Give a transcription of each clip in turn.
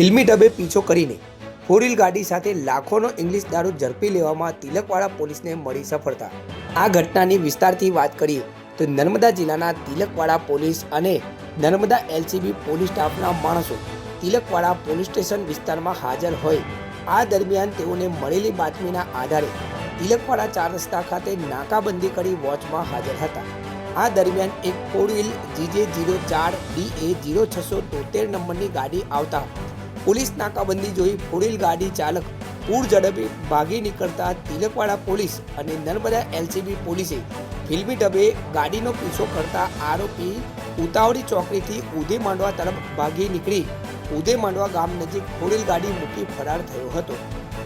ફિલ્મી ઢબે પીછો કરીને ફોર વ્હીલ ગાડી સાથે લાખોનો ઇંગ્લિશ દારૂ ઝડપી લેવામાં તિલકવાડા પોલીસને મળી સફળતા. આ ઘટનાની વિસ્તારથી વાત કરીએ તો નર્મદા જિલ્લાના તિલકવાડા પોલીસ અને નર્મદા એલસીબી પોલીસ સ્ટાફના માણસો તિલકવાડા પોલીસ સ્ટેશન વિસ્તારમાં હાજર હોય. આ દરમિયાન તેઓને મળેલી બાતમીના આધારે તિલકવાડા ચાર રસ્તા ખાતે નાકાબંધી કરી વોચમાં હાજર હતા. આ દરમિયાન એક ફોર વ્હીલ જીજે જીરો ચાર ડી એ જીરો છસો તોતેર નંબરની ગાડી આવતા પોલીસ નાકાબંધી જોઈ ફોર ગાડી ચાલક પૂર ઝડપે ભાગી નીકળતા તિલકવાડા પોલીસ અને નર્મદા એલસીબી પોલીસે ફિલ્મી ઢબે ગાડીનો પીછો કરતા આરોપી ઉતાવળી ચોકડીથી ઉધે માંડવા તરફ ભાગી નીકળી. ઉદય માંડવા ગામ નજીક ફોરેલ ગાડી મૂકી ફરાર થયો હતો.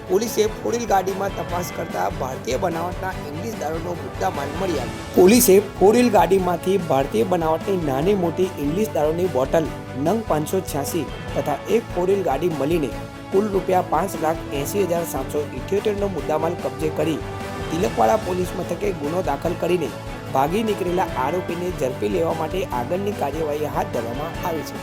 પોલીસે ફોર ગાડીમાં તપાસ કરતા ભારતીય બનાવટના ઇંગ્લિશ દારૂનો મુદ્દામાલ મળી આવ્યો. પોલીસે ફોર ગાડીમાંથી ભારતીય બનાવટની નાની મોટી ઇંગ્લિશ દારૂની બોટલ નંગ પાંચસો છ્યાસી તથા એક ફોર વ્હીલ ગાડી મળીને કુલ રૂપિયા પાંચ લાખ એંસી હજાર સાતસો ઇઠ્યોતેરનો મુદ્દામાલ કબજે કરી તિલકવાડા પોલીસ મથકે ગુનો દાખલ કરીને ભાગી નીકળેલા આરોપીને ઝડપી લેવા માટે આગળની કાર્યવાહી હાથ ધરવામાં આવી છે.